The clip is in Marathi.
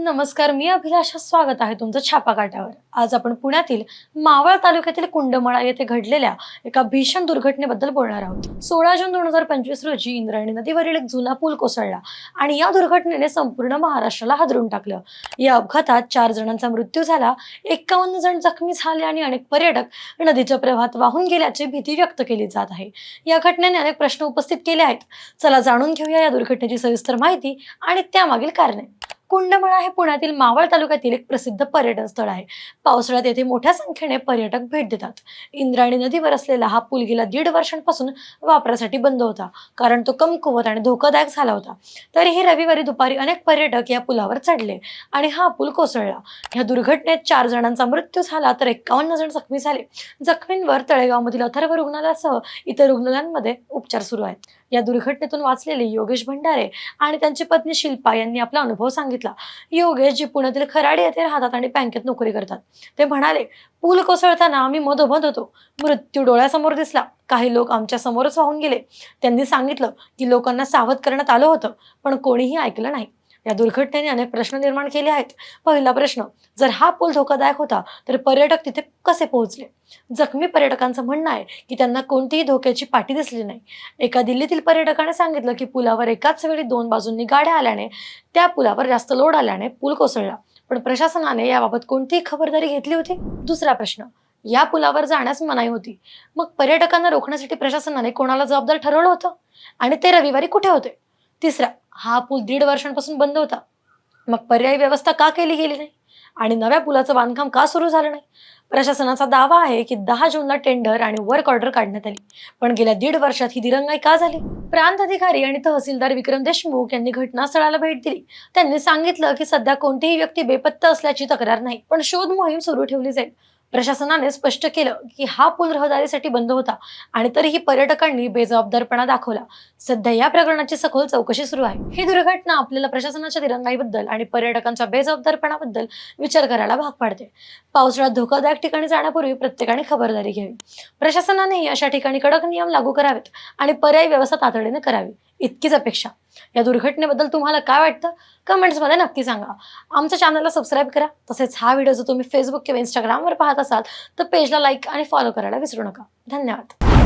नमस्कार मी अभिलाषा. स्वागत आहे तुमचं छापा काट्यावर आज आपण पुण्यातील मावळ तालुक्यातील कुंडमळा येथे घडलेल्या एका भीषण दुर्घटनेबद्दल बोलणार आहोत. सोळा जून दोन हजार पंचवीस रोजी इंद्रायणी नदीवरील एक जुना पूल कोसळला आणि या दुर्घटनेने संपूर्ण महाराष्ट्राला हादरून टाकलं. या अपघातात चार जणांचा मृत्यू झाला एकावन्न जण जखमी झाले आणि अनेक पर्यटक नदीच्या प्रवाहात वाहून गेल्याची भीती व्यक्त केली जात आहे. या घटनेने अनेक प्रश्न उपस्थित केले आहेत. चला जाणून घेऊया या दुर्घटनेची सविस्तर माहिती आणि त्यामागील कारणे. कुंडमळा हे पुण्यातील मावळ तालुक्यातील एक प्रसिद्ध पर्यटन स्थळ आहे. पावसाळ्यात येथे मोठ्या संख्येने पर्यटक भेट देतात. इंद्रायणी नदीवर असलेला हा पूल गेल्या दीड वर्षांपासून वापरासाठी बंद होता कारण तो कमकुवत आणि धोकादायक झाला होता. तरीही रविवारी दुपारी अनेक पर्यटक या पुलावर चढले आणि हा पूल कोसळला. या दुर्घटनेत चार जणांचा मृत्यू झाला तर एक्कावन्न जण जखमी झाले. जखमींवर तळेगावमधील अथर्व रुग्णालयासह इतर रुग्णालयांमध्ये उपचार सुरू आहेत. या दुर्घटनेतून वाचलेले योगेश भंडारे आणि त्यांची पत्नी शिल्पा यांनी आपला अनुभव सांगितला. योगेश जे पुण्यातील खराडे येथे राहतात आणि बँकेत नोकरी करतात. ते म्हणाले पूल कोसळताना आम्ही मधोमध होतो. मृत्यू डोळ्यासमोर दिसला. काही लोक आमच्या समोरच वाहून गेले. त्यांनी सांगितलं की लोकांना सावध करण्यात आलं होतं पण कोणीही ऐकलं नाही. या दुर्घटनेने अनेक प्रश्न निर्माण केले आहेत. पहिला प्रश्न जर हा पूल धोकादायक होता तर पर्यटक तिथे कसे पोहोचले? जखमी पर्यटकांचं म्हणणं आहे की त्यांना कोणतीही धोक्याची पाठी दिसली नाही. एका दिल्लीतील पर्यटकाने सांगितलं की पुलावर एकाच वेळी दोन बाजूंनी गाड्या आल्याने त्या पुलावर जास्त लोड आल्याने पूल कोसळला. पण प्रशासनाने याबाबत कोणतीही खबरदारी घेतली होती? दुसरा प्रश्न या पुलावर जाण्यास मनाई होती. मग पर्यटकांना रोखण्यासाठी प्रशासनाने कोणाला जबाबदार ठरवलं होतं? आणि ते रविवारी कुठे होते? तिसरा हा पूल दीड वर्षांपासून बंद होता. मग पर्यायी व्यवस्था का केली गेली नाही? आणि नव्या पुलाचं बांधकाम का सुरू झालं नाही? प्रशासनाचा दावा आहे की दहा जूनला टेंडर आणि वर्क ऑर्डर काढण्यात आली. पण गेल्या दीड वर्षात ही दिरंगाई का झाली? प्रांत अधिकारी आणि तहसीलदार विक्रम देशमुख यांनी घटनास्थळाला भेट दिली. त्यांनी सांगितलं की सध्या कोणतीही व्यक्ती बेपत्ता असल्याची तक्रार नाही पण शोध मोहीम सुरू ठेवली जाईल. प्रशासनाने स्पष्ट केलं की हा पूल रहदारीसाठी बंद होता आणि तरीही पर्यटकांनी बेजबाबदारपणा दाखवला. सध्या या प्रकरणाची सखोल चौकशी सुरू आहे. ही दुर्घटना आपल्याला प्रशासनाच्या दिरंगाईबद्दल आणि पर्यटकांच्या बेजबाबदारपणाबद्दल विचार करायला भाग पाडते. पावसाळ्यात धोकादायक ठिकाणी जाण्यापूर्वी प्रत्येकाने खबरदारी घ्यावी. प्रशासनानेही अशा ठिकाणी कडक नियम लागू करावेत आणि पर्यायी व्यवस्था तातडीने करावी. इतकीच अपेक्षा. या दुर्घटनेबद्दल तुम्हाला काय वाटतं? कमेंट्समध्ये नक्की सांगा. आमच्या चॅनलला सबस्क्राईब करा. तसेच हा व्हिडिओ जर तुम्ही फेसबुक किंवा इंस्टाग्रामवर पाहत असाल तर पेजला लाईक आणि फॉलो करायला विसरू नका. धन्यवाद.